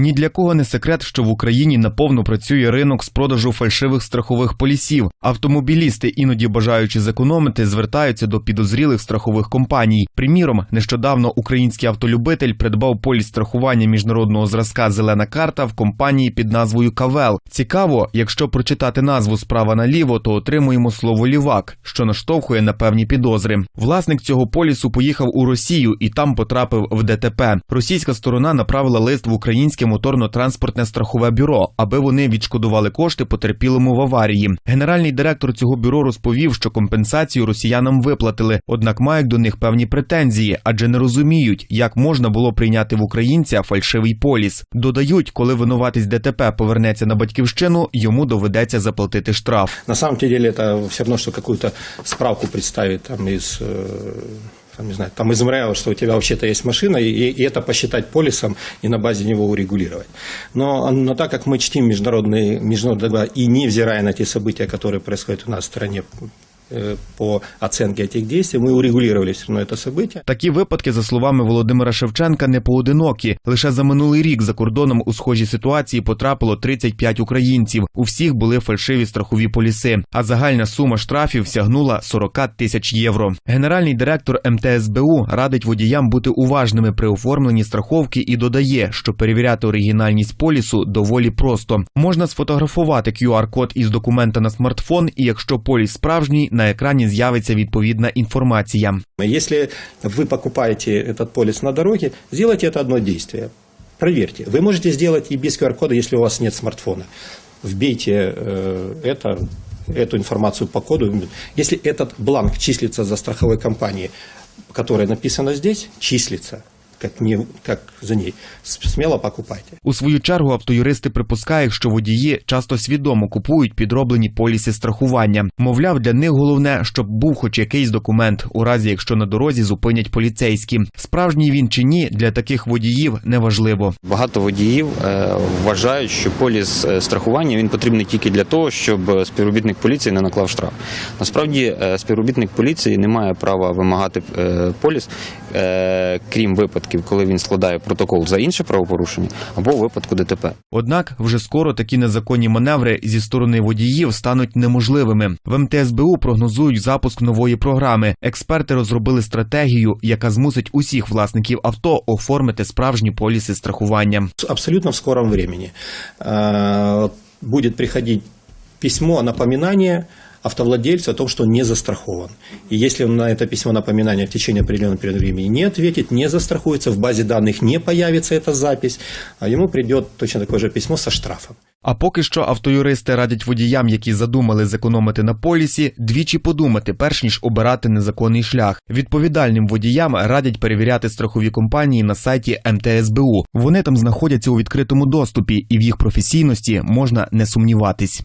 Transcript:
Ні для кого не секрет, що в Україні наповну працює ринок з продажу фальшивих страхових полісів. Автомобілісти, іноді бажаючи зекономити, звертаються до підозрілих страхових компаній. Приміром, нещодавно український автолюбитель придбав поліс страхування міжнародного зразка Зелена карта в компанії під назвою Кавел. Цікаво, якщо прочитати назву справа наліво, то отримуємо слово лівак, що наштовхує на певні підозри. Власник цього полісу поїхав у Росію і там потрапив в ДТП. Російська сторона направила лист в українське моторно-транспортне страхове бюро, аби вони відшкодували кошти потерпілому в аварії. Генеральний директор цього бюро розповів, що компенсацію росіянам виплатили, однак мають до них певні претензії, адже не розуміють, як можна було прийняти в українця фальшивий поліс. Додають, коли винуватець ДТП повернеться на батьківщину, йому доведеться заплатити штраф. На самом деле это все равно, что какую-то справку представить там э, там, не знаю, там из МРЭО, что у тебя вообще-то есть машина, и, и это посчитать полисом и на базе него урегулировать. Но, но так как мы чтим международные, международные договора, и невзирая на те события, которые происходят у нас в стране э, по оценке этих действий, мы урегулировали все равно это событие. Такі випадки, за словами Володимира Шевченка, не поодинокі. Лише за минулий рік за кордоном у схожій ситуації потрапило 35 українців. У всіх були фальшиві страхові поліси, а загальна сума штрафів сягнула 40 тисяч євро. Генеральний директор МТСБУ радить водіям бути уважними при оформленні страховки і додає, що перевіряти оригінальність полісу доволі просто. Можна сфотографувати QR-код із документа на смартфон, і якщо поліс справжній, на екрані з'явиться відповідна інформація. Если вы покупаете этот полис на дороге, сделайте это одно действие. Проверьте. Вы можете сделать и без QR-кода, если у вас нет смартфона. Вбейте э, это, эту информацию по коду. Если этот бланк числится за страховой компанией, которая написана здесь, числится, как, не, как за ней, с- смело покупайте. У свою чергу автоюристи припускають, що водії часто свідомо купують підроблені поліси страхування. Мовляв, для них головне, щоб був хоч якийсь документ, у разі якщо на дорозі зупинять поліцейські. Справжній він чи ні, для таких водіїв неважливо. Багато водіїв е, вважають, що поліс е, страхування він потрібний тільки для того, щоб е, співробітник поліції не наклав штраф. Насправді, е, співробітник поліції не має права вимагати е, поліс, е, крім випадків, коли він складає протокол за інше правопорушення або у випадку ДТП. Однак вже скоро такі незаконні маневри зі сторони водіїв стануть неможливими. В МТСБУ прогнозують запуск нової програми. Експерти розробили стратегію, яка змусить усіх власників авто оформити справжні поліси страхування. Абсолютно в скором времени э, будет приходить письмо, напоминание автовладельцу о том, что он не застрахован. И если он на это письмо напоминания в течение определенного периода времени не ответит, не застрахуется, в базе данных не появится эта запись, а ему придет точно такое же письмо со штрафом. А поки що автоюристи радять водіям, які задумали зекономити на полісі, двічі подумати, перш ніж обирати незаконний шлях. Відповідальним водіям радять перевіряти страхові компанії на сайті МТСБУ. Вони там знаходяться у відкритому доступі, і в їх професійності можна не сумніватись.